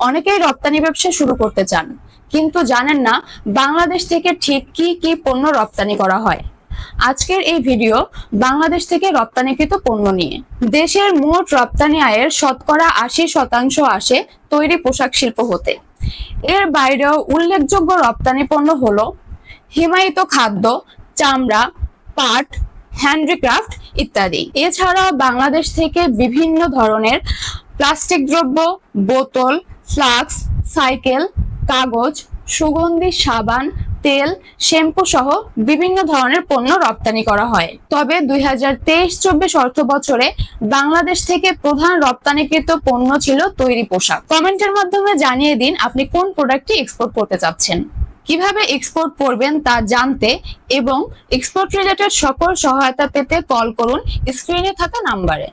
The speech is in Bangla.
অনেকেই রপ্তানি ব্যবসা শুরু করতে চান, কিন্তু জানেন না বাংলাদেশ থেকে ঠিক কি কি পণ্য রপ্তানি করা হয়। আজকের এই ভিডিও বাংলাদেশ থেকে রপ্তানিকৃত পণ্য নিয়ে। দেশের মোট রপ্তানি আয়ের শতকরা আশি শতাংশ আসে তৈরি পোশাক শিল্প হতে। এর বাইরেও উল্লেখযোগ্য রপ্তানি পণ্য হলো হিমায়িত খাদ্য, চামড়া, পাট, হ্যান্ডিক্রাফট ইত্যাদি। এছাড়াও বাংলাদেশ থেকে বিভিন্ন ধরনের প্লাস্টিক দ্রব্য, বোতল ফ্লাক্স, সাইকেল, কাগজ, সুগন্ধি, সাবান, তেল, শ্যাম্পু সহ বিভিন্ন ধরনের পণ্য রপ্তানি করা হয়। তবে দুই হাজার তেইশ চব্বিশ অর্থ বছরে বাংলাদেশ থেকে প্রধান রপ্তানিকৃত পণ্য ছিল তৈরি পোশাক। কমেন্টের মাধ্যমে জানিয়ে দিন আপনি কোন প্রোডাক্টটি এক্সপোর্ট করতে চাচ্ছেন। কীভাবে এক্সপোর্ট করবেন তা জানতে এবং এক্সপোর্ট রিলেটেড সকল সহায়তা পেতে কল করুন স্ক্রিনে থাকা নাম্বারে।